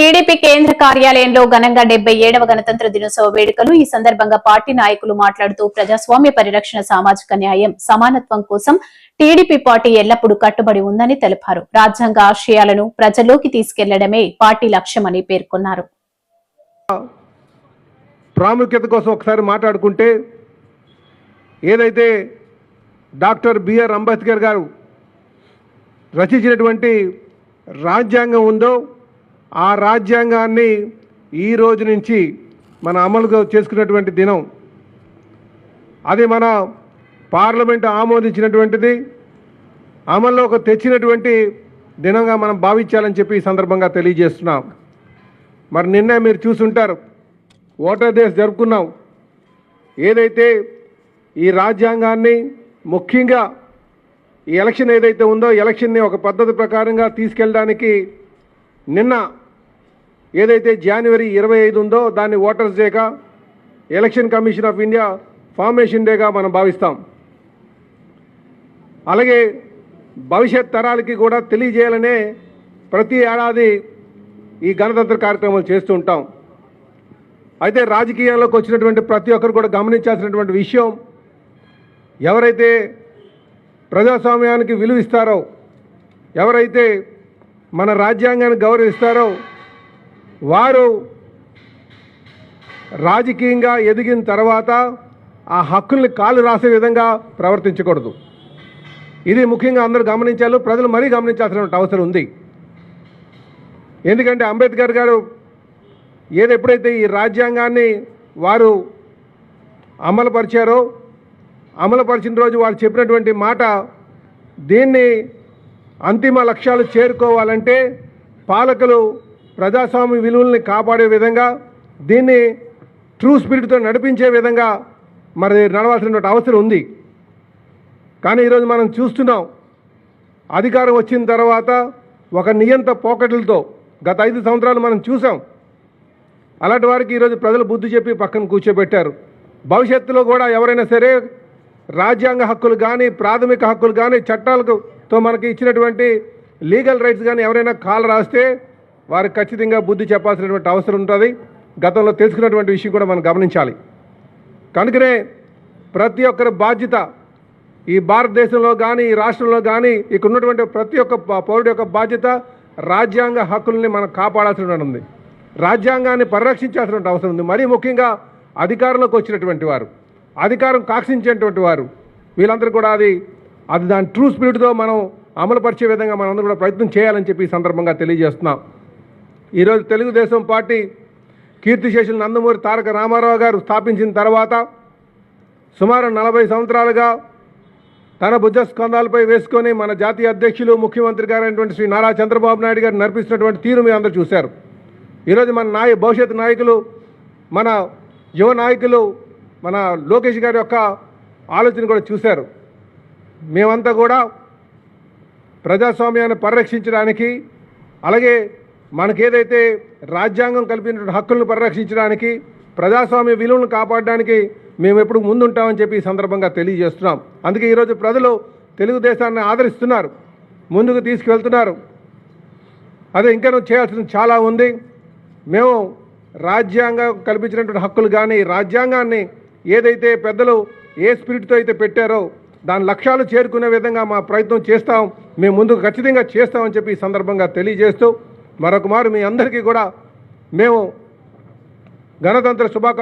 TDP కేంద్ర కార్యాలయంలో ఘనంగా డెబ్బై ఏడవ గణతంత్ర దినోత్సవ వేడుకలు ఈ సందర్భంగా పార్టీ నాయకులు మాట్లాడుతూ ప్రజాస్వామ్య పరిరక్షణ సామాజిక న్యాయం సమానత్వం కోసం టీడీపీ పార్టీ ఎల్లప్పుడూ కట్టుబడి ఉందని తెలిపారు. రాజ్యాంగ ఆశయాలను ప్రజల్లోకి తీసుకెళ్ళడమే పార్టీ లక్ష్యమని పేర్కొన్నారు. ప్రాముఖ్యత కోసం ఒకసారి మాట్లాడుకుంటే ఏదైతే డాక్టర్ బిఆర్ అంబేద్కర్ గారు రచించినటువంటి రాజ్యాంగం ఉందో ఆ రాజ్యాంగాన్ని ఈ రోజు నుంచి మన అమలుగా చేసుకున్నటువంటి దినం. అది మన పార్లమెంట్ ఆమోదించినటువంటిది అమల్లోకి తెచ్చినటువంటి దినంగా మనం భావించాలని చెప్పి ఈ సందర్భంగా తెలియజేస్తున్నాం. మరి నిన్నే మీరు చూసుంటారు ఓటర్ డేస్ జరుపుకున్నాం. ఏదైతే ఈ రాజ్యాంగాన్ని ముఖ్యంగా ఈ ఎలక్షన్ ఏదైతే ఉందో ఎలక్షన్ని ఒక పద్ధతి ప్రకారంగా తీసుకెళ్ళడానికి నిన్న ఏదైతే జనవరి ఇరవై ఐదు ఉందో దాన్ని ఓటర్స్ డేగా election commission of India formation డేగా మనం భావిస్తాం. అలాగే భవిష్యత్ తరాలకి కూడా తెలియజేయాలనే ప్రతి ఏడాది ఈ గణతంత్ర కార్యక్రమాలు చేస్తూ ఉంటాం. అయితే రాజకీయాల్లోకి వచ్చినటువంటి ప్రతి ఒక్కరు కూడా గమనించాల్సినటువంటి విషయం ఎవరైతే ప్రజాస్వామ్యానికి విలువిస్తారో ఎవరైతే మన రాజ్యాంగాన్ని గౌరవిస్తారో వారు రాజకీయంగా ఎదిగిన తర్వాత ఆ హక్కుల్ని కాలు రాసే విధంగా ప్రవర్తించకూడదు. ఇది ముఖ్యంగా అందరూ గమనించాలి ప్రజలు మరీ గమనించాల్సినటువంటి అవసరం ఉంది. ఎందుకంటే అంబేద్కర్ గారు ఏది ఎప్పుడైతే ఈ రాజ్యాంగాన్ని వారు అమలుపరిచారో అమలుపరిచిన రోజు వారు చెప్పినటువంటి మాట దీన్ని అంతిమ లక్ష్యాలు చేరుకోవాలంటే పాలకులు ప్రజాస్వామ్య విలువల్ని కాపాడే విధంగా దీన్ని ట్రూ స్పిరిట్తో నడిపించే విధంగా మరి నడవాల్సినటువంటి అవసరం ఉంది. కానీ ఈరోజు మనం చూస్తున్నాం అధికారం వచ్చిన తర్వాత ఒక నియంత పోకట్లతో గత ఐదు సంవత్సరాలు మనం చూసాం. అలాంటి వారికి ఈరోజు ప్రజలు బుద్ధి చెప్పి పక్కన కూర్చోబెట్టారు. భవిష్యత్తులో కూడా ఎవరైనా సరే రాజ్యాంగ హక్కులు కానీ ప్రాథమిక హక్కులు కానీ చట్టాలతో మనకి ఇచ్చినటువంటి లీగల్ రైట్స్ కానీ ఎవరైనా కాల్ రాస్తే వారికి ఖచ్చితంగా బుద్ధి చెప్పాల్సినటువంటి అవసరం ఉంటుంది. గతంలో తెలుసుకున్నటువంటి విషయం కూడా మనం గమనించాలి. కనుకనే ప్రతి ఒక్కరి బాధ్యత ఈ భారతదేశంలో కానీ ఈ రాష్ట్రంలో కానీ ఇక్కడ ఉన్నటువంటి ప్రతి ఒక్క పౌరుడి యొక్క బాధ్యత రాజ్యాంగ హక్కుల్ని మనం కాపాడాల్సినటువంటి ఉంది. రాజ్యాంగాన్ని పరిరక్షించాల్సినటువంటి అవసరం ఉంది. మరీ ముఖ్యంగా అధికారంలోకి వచ్చినటువంటి వారు అధికారం కాక్షించేటువంటి వారు వీళ్ళందరూ కూడా అది అది దాని ట్రూ స్పిరిట్తో మనం అమలుపరిచే విధంగా మనందరూ కూడా ప్రయత్నం చేయాలని చెప్పి ఈ సందర్భంగా తెలియజేస్తున్నాం. ఈరోజు తెలుగుదేశం పార్టీ కీర్తిశేషులు నందమూరి తారక రామారావు గారు స్థాపించిన తర్వాత సుమారు నలభై సంవత్సరాలుగా తన భుజ వేసుకొని మన జాతీయ అధ్యక్షులు ముఖ్యమంత్రి గారైనటువంటి శ్రీ నారా చంద్రబాబు నాయుడు గారు నడిపిస్తున్నటువంటి తీరు మీ అందరూ చూశారు. ఈరోజు మన నాయ భవిష్యత్ నాయకులు మన యువ నాయకులు మన లోకేష్ గారి యొక్క ఆలోచన కూడా చూశారు. మేమంతా కూడా ప్రజాస్వామ్యాన్ని పరిరక్షించడానికి అలాగే మనకేదైతే రాజ్యాంగం కల్పించిన హక్కులను పరిరక్షించడానికి ప్రజాస్వామ్య విలువలను కాపాడడానికి మేము ఎప్పుడు ముందుంటామని చెప్పి ఈ సందర్భంగా తెలియజేస్తున్నాం. అందుకే ఈరోజు ప్రజలు తెలుగుదేశాన్ని ఆదరిస్తున్నారు ముందుకు తీసుకువెళ్తున్నారు. అదే ఇంకా నువ్వు చేయాల్సింది చాలా ఉంది. మేము రాజ్యాంగం కల్పించినటువంటి హక్కులు కానీ రాజ్యాంగాన్ని ఏదైతే పెద్దలు ఏ స్పిరిట్తో అయితే పెట్టారో దాని లక్ష్యాలు చేరుకునే విధంగా మా ప్రయత్నం చేస్తాం. మేము ముందుకు ఖచ్చితంగా చేస్తామని చెప్పి ఈ సందర్భంగా తెలియజేస్తూ మరొక మారు మీ అందరికీ కూడా మేము గణతంత్ర శుభాకాంక్ష